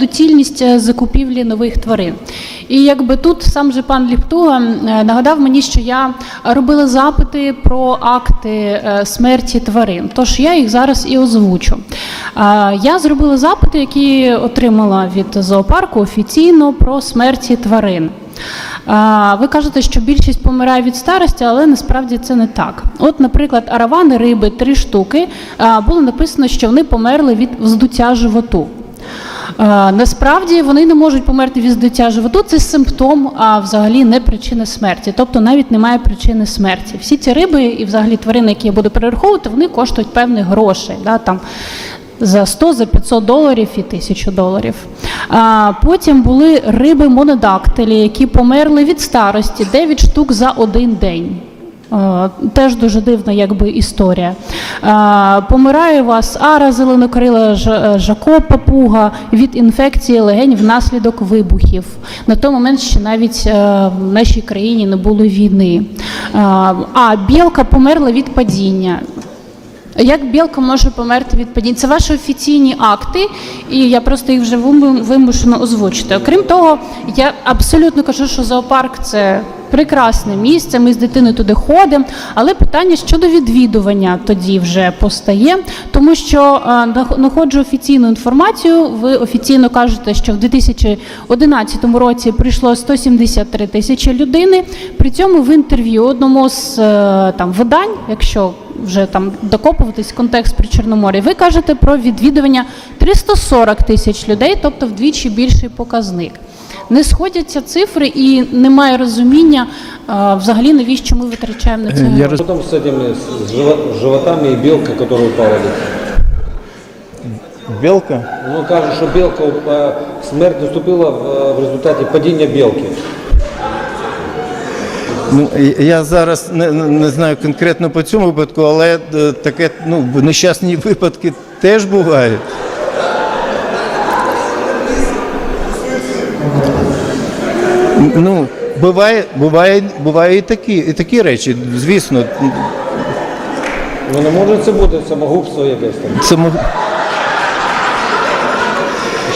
доцільність е, закупівлі нових тварин. І якби тут сам же пан Ліптуга е, нагадав мені, що я робила запити про акти е, смерті тварин. Тож я їх зараз і озвучу. Я зробила запити, які отримала від зоопарку офіційно про смерті тварин. Ви кажете, що більшість помирає від старості, але насправді це не так. От, наприклад, аравани риби три штуки було написано, що вони померли від вздуття животу. Насправді вони не можуть померти від здуття животу. Це симптом, а взагалі не причина смерті. Тобто навіть немає причини смерті. Всі ці риби і взагалі тварини, які я буду перераховувати, вони коштують певних грошей. Да, там, за 100, за 500 доларів і 1000 доларів. А, потім були риби монодактилі, які померли від старості 9 штук за один день. Е, Теж дуже дивна якби, історія. Е, Помирає у вас ара зеленокрила, е, жако папуга від інфекції легень внаслідок вибухів. На той момент ще навіть в нашій країні не було війни. А білка померла від падіння. Як білка може померти від падіння? Це ваші офіційні акти, і я просто їх вже виму- вимушена озвучити. Окрім того, я абсолютно кажу, що зоопарк це прекрасне місце. Ми з дитиною туди ходимо. Але питання щодо відвідування тоді вже постає, тому що е, знаходжу офіційну інформацію. Ви офіційно кажете, що в 2011 році прийшло 173 тисячі людини. При цьому в інтерв'ю одному з е, там видань, якщо вже там докопуватись контекст при Чорноморі, ви кажете про відвідування 340 тисяч людей, тобто вдвічі більший показник. Не сходяться цифри і немає розуміння е, взагалі навіщо ми витрачаємо на це. Я гроші. роз- этими с живо- животами и белка, которая упала. Білка? Ну, кажуть, що белка, э, смерть наступила в, результаті падіння белки. Ну, я зараз не, не не знаю конкретно по цьому випадку, але е, таке, ну, нещасні випадки теж бувають. Ну, буває, буває, буває і такі, і такі речі, звісно. Ну не може це бути самогубство якесь там. Це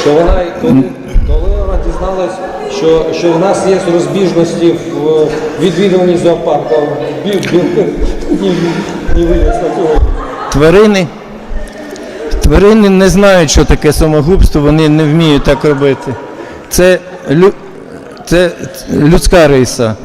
Що вона, коли, коли вона дізналась, що, що в нас є розбіжності в відвідуванні зоопарку, біл, біл, не, не винесла цього. тварини. Тварини не знають, що таке самогубство, вони не вміють так робити. Це, лю, це людська риса.